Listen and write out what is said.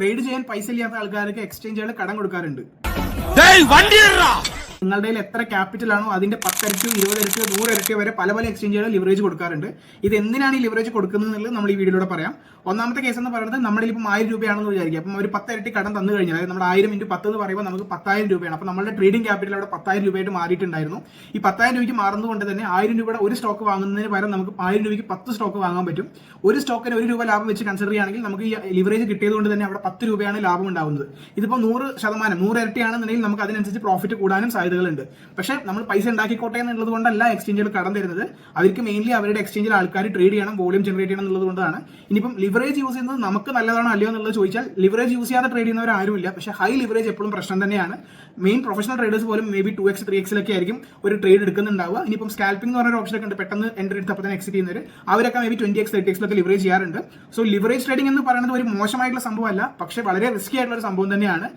Trade ചെയ്യാൻ പൈസ ഇല്ലാത്ത ആൾക്കാർക്ക് എക്സ്ചേഞ്ചുകൾ കടം കൊടുക്കാറുണ്ട്. വണ്ടി നിങ്ങളുടെ കയ്യിൽ എത്ര ക്യാപിറ്റൽ ആണോ അതിന്റെ പത്തരട്ടിയോ ഇരുപതരട്ടിയോ നൂറരട്ടിയോ വരെ പല പല എക്സ്ചേഞ്ചുകൾ ലിവറേജ് കൊടുക്കാറുണ്ട്. ഇത് എന്തിനാണ് ഈ ലിവറേജ് കൊടുക്കുന്നത് എന്നുള്ളത് നമ്മൾ ഈ വീഡിയോയിലൂടെ പറയാം. ഒന്നാമത്തെ കേസ് എന്ന് പറയുന്നത് നമ്മുടെ ഇപ്പം ആയിരം രൂപയാണെന്ന് വിചാരിക്കുക. അപ്പം ഒരു പത്തരട്ടി കടം തന്നു കഴിഞ്ഞാൽ അതായത് നമ്മുടെ ആയിരം ഇന്റു പത്ത് എന്ന് പറയുമ്പോൾ നമുക്ക് പത്തായിരം രൂപയാണ്. അപ്പം നമ്മുടെ ട്രേഡിംഗ് ക്യാപിറ്റൽ അവിടെ പത്തായിരം രൂപയായിട്ട് മാറിയിട്ടുണ്ടായിരുന്നു. ഈ പത്തായിരം രൂപയ്ക്ക് മാറുന്നതുകൊണ്ട് തന്നെ ആയിരം രൂപയുടെ ഒരു സ്റ്റോക്ക് വാങ്ങുന്നതിന് പകരം നമുക്ക് ആയിരം രൂപയ്ക്ക് പത്ത് സ്റ്റോക്ക് വാങ്ങാൻ പറ്റും. ഒരു സ്റ്റോക്കിന് ഒരു രൂപ ലാഭം വെച്ച് കൺസിഡർ ചെയ്യുകയാണെങ്കിൽ നമുക്ക് ഈ ലിവറേജ് കിട്ടിയതുകൊണ്ട് തന്നെ അവിടെ പത്ത് രൂപയാണ് ലാഭം ഉണ്ടാകുന്നത് ഇതിപ്പോൾ നൂറ് ശതമാനം നൂറ് ഇരട്ടിയാണെന്നുണ്ടെങ്കിൽ നമുക്ക് അതിനനുസരിച്ച് പ്രോഫിറ്റ് കൂടാനും സാധ്യതകളുണ്ട്. പക്ഷെ നമ്മൾ പൈസ ഉണ്ടാക്കിക്കോട്ടെ എന്നുള്ളത് കൊണ്ടല്ല എക്സ്ചേഞ്ചുകൾ കടം തരുന്നത്. അവർക്ക് മെയിൻലി അവരുടെ എക്സ്ചേഞ്ചിൽ ആൾക്കാർ ട്രേഡ് ചെയ്യണം വോളിയം ജനറേറ്റ് ചെയ്യണം എന്നുള്ളത് കൊണ്ടാണ്. ഇനിയിപ്പം ലിവറേജ് യൂസ് ചെയ്യുന്നത് നമുക്ക് നല്ലതാണോ അല്ലയോ എന്നുള്ളത് ചോദിച്ചാൽ ലിവറേജ് യൂസ് ചെയ്യാതെ ട്രേഡ് ചെയ്യുന്നവർ ആരുമില്ല. പക്ഷേ ഹൈ ലിവറേജ് എപ്പോഴും പ്രശ്നം തന്നെയാണ്. മെയിൻ പ്രൊഫഷണൽ ട്രേഡേഴ്സ് പോലും maybe two X three എക്സിലൊക്കെ ആയിരിക്കും ഒരു ട്രേഡ് എടുക്കുന്നുണ്ടാവുക. ഇനിയിപ്പം സ്കാൽപ്പിംഗ് എന്ന് പറഞ്ഞ ഓപ്ഷൻ ഒക്കെ ഉണ്ട് പെട്ടെന്ന് എൻട്രി എടുത്തപ്പോൾ തന്നെ എക്സിറ്റ് ചെയ്യുന്നവർ അവരൊക്കെ maybe twenty X thirty എക്സിലൊക്കെ ലിവറേജ് ചെയ്യാറുണ്ട്. സോ ലിവറേജ് ട്രേഡിംഗ് എന്ന് പറയുന്നത് ഒരു മോശമായിട്ടുള്ള സംഭവമല്ല പക്ഷേ വളരെ റിസ്കി ആയിട്ടുള്ള ഒരു സംഭവം തന്നെയാണ്.